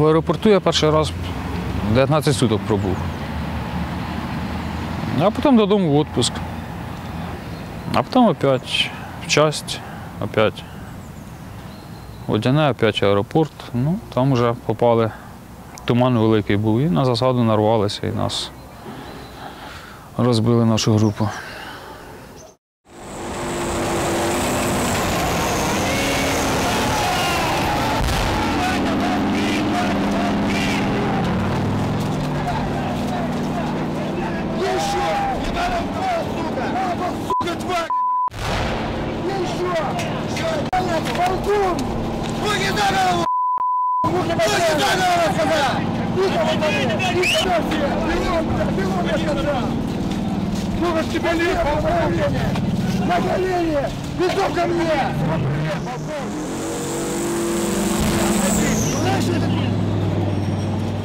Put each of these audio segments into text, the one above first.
В аеропорту я перший раз 19 суток пробув. А потім додому в відпуск. А потім опять в часть, опять Водяне, опять аеропорт. Ну, там вже попали. Туман великий був і на засаду нарвалися і нас розбили нашу групу. На колени! Бегом ко мне!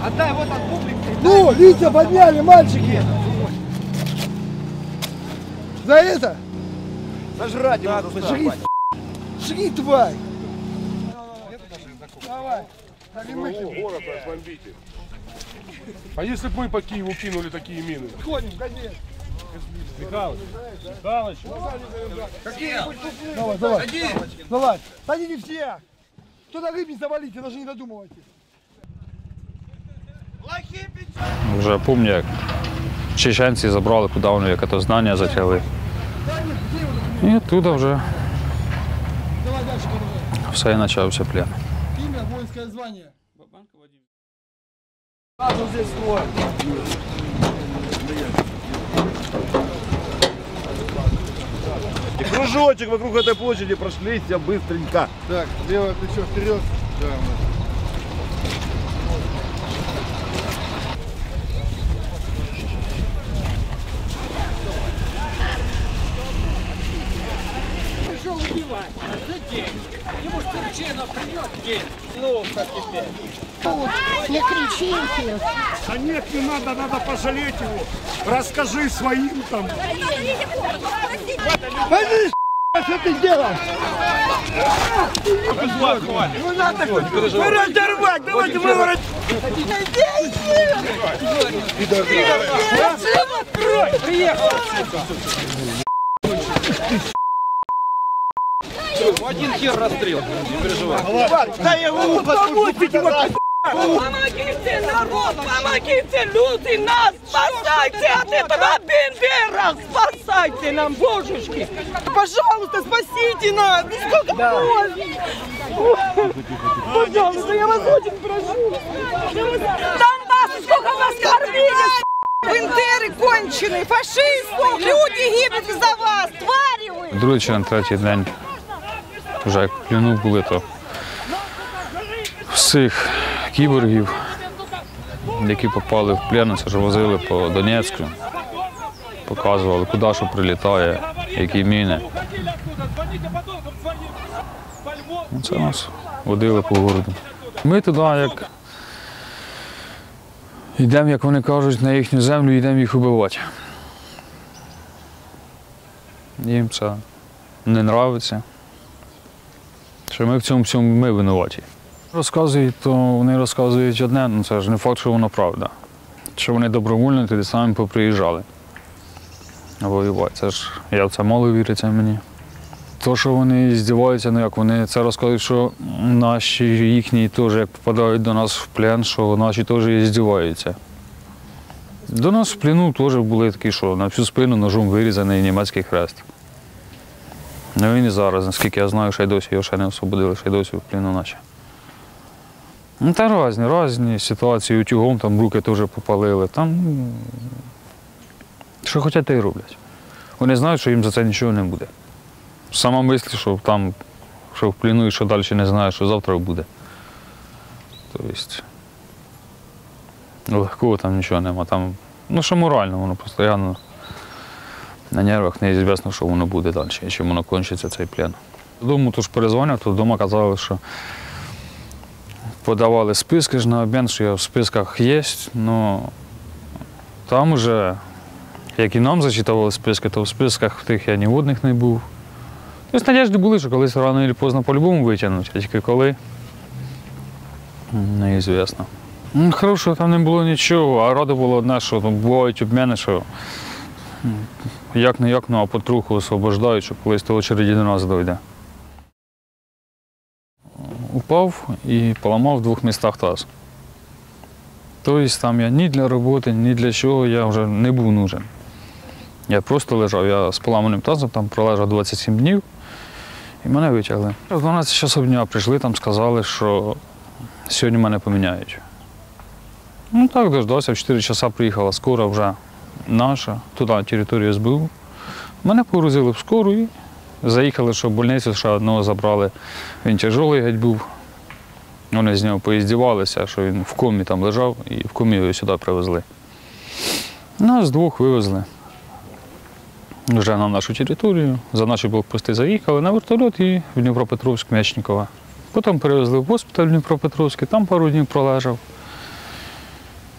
Отдай вот от публики. Ну, лица подняли, мальчики! За это? Сожрать его жги, тварь! Давай! Город разбомбите. А если бы мы по Киеву кинули такие мины? Ходим, конечно! Михалыч, Михалыч, Давай, давай! Давай! Садите всех! Кто-то рыбень завалите, даже не додумывайте! Вже пам'ятаю, як чеченці забрали, куди вони яке то здання затягли. І туди вже Давай дальше, давай! все і почався плен. Звание. Бабанка Владимир. А, тут здесь свой. И кружочек вокруг этой площади прошлись быстренько. Так, левое плечо вперед. Да, у. Чехиев. Да нет, не надо, надо пожалеть его. Расскажи своим там. Пойди, что ты сделал? Ну надо, вы разорвать, давайте выворот. Открой, приехал. Один хер расстрел, не переживай. Ладно, дай я его подпустить. Помогите, народ, помогите, люди, нас спасайте от этого Бендера, спасайте нам, божечки. Пожалуйста, спасите нас, сколько можно? Пожалуйста, я вас очень прошу. Донбасс, сколько вас кормили, Бендеры конченые, фашисты, люди гибнут из-за вас, твари вы. Другий на третій день, вже плюнув були, то всіх кіборгів, які попали в плен, це ж возили по Донецьку, показували, куди що прилітає, які міни. Ну, Це нас водили по городу. Ми туди, як йдемо, як вони кажуть, на їхню землю, йдемо їх убивати. Їм це не подобається. Що ми в цьому всьому ми винуваті. Розказують, то вони розказують одне, ну це ж не факт, що воно правда. Що вони добровольно туди самі поприїжджали. Воювати. Це ж я в це мало віриться мені. То, що вони здіваються, ну як вони це розказують, що наші їхні теж як попадають до нас в плен, що наші теж здіваються. До нас в плену теж були такі, що на всю спину ножом вирізаний німецький хрест. Ну він і зараз, наскільки я знаю, ще й досі його ще не освободили, ще й досі в пліну наче. Ну, та різні, різні ситуації утюгом, там руки теж попалили. Там що хочуть, те й роблять. Вони знають, що їм за це нічого не буде. Сама мисль, що там, що в пліну і що далі не знає, що завтра буде. Тобто легкого там нічого нема. Там, ну що морально, воно постійно на нервах неізвісно, що воно буде далі, і чим воно кончиться цей плен. Додому тож перезвонив, то вдома казали, що подавали списки ж на обмін, що я в списках є, але там вже, як і нам зачитували списки, то в списках тих я ні в одних не був. Тобто надіжди були, що колись рано чи поздно по-любому витягнуть, а тільки коли. Неізвісно. Ну, Хорошого там не було нічого, а ради було одне, що там бувають обміни, що як не як, ну а потроху освобождають, що колись то очереді до нас дойде. Упав і поламав в двох містах таз. Тобто там я ні для роботи, ні для чого я вже не був нужен. Я просто лежав, я з поламаним тазом там пролежав 27 днів і мене витягли. В 12 часов дня прийшли, там сказали, що сьогодні мене поміняють. Ну так, дождався, в 4 часа приїхала скора вже наша, туди на територію СБУ. Мене погрузили в скору і заїхали, що в больницю ще одного забрали. Він тяжелий геть був. Вони з нього поїздівалися, що він в комі там лежав і в комі його сюди привезли. Нас двох вивезли вже на нашу територію. За наші блокпости заїхали на вертольот і в Дніпропетровськ М'ячникова. Потім перевезли в госпіталь Дніпропетровський, там пару днів пролежав.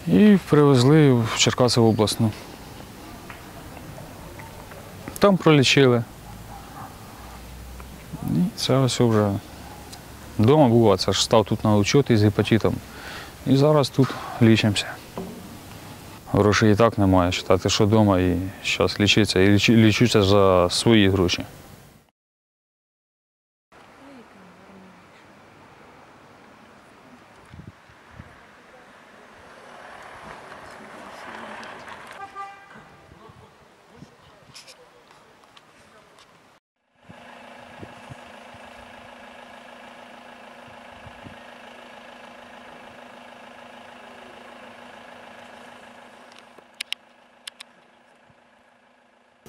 І привезли в Черкасову обласну. Там пролічили. Це ось вже вдома було, це ж став тут на учет з гепатитом. І зараз тут лічимося. Грошей і так немає, читати, що вдома і зараз лічиться. І лічу- лічуся за свої гроші.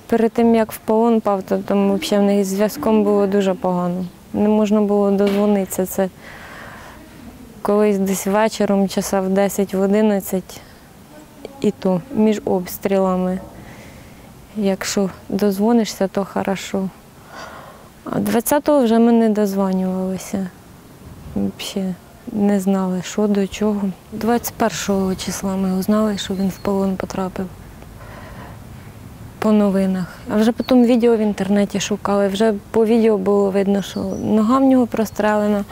Перед тим як в полон пав, то там взагалі в них з зв'язком було дуже погано. Не можна було дозвонитися. Це колись десь вечором, часа в 10 в 11, і то між обстрілами. Якщо дозвонишся, то хорошо. А 20-го вже ми не дозвонювалися. Взагалі не знали, що до чого. 21 числа ми узнали, що він в полон потрапив по новинах. А вже потім відео в інтернеті шукали. Вже по відео було видно, що нога в нього прострелена.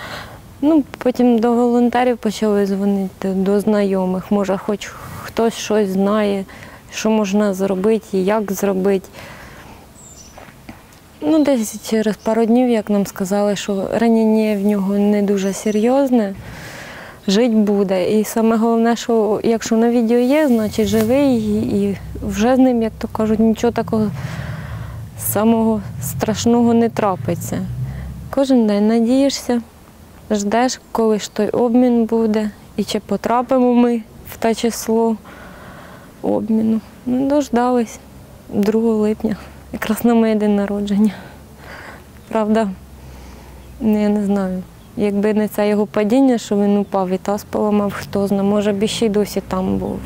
Ну, потім до волонтерів почали дзвонити, до знайомих. Може, хоч хтось щось знає, що можна зробити і як зробити. Ну, десь через пару днів, як нам сказали, що ранення в нього не дуже серйозне, жити буде. І саме головне, що якщо на відео є, значить живий і, вже з ним, як то кажуть, нічого такого самого страшного не трапиться. Кожен день надієшся, ждеш, коли ж той обмін буде, і чи потрапимо ми в те число обміну. Ну, дождались 2 липня, якраз на моє день народження. Правда, ну, я не знаю. Якби не це його падіння, що він упав і таз поламав, хто знає, може б ще й досі там був.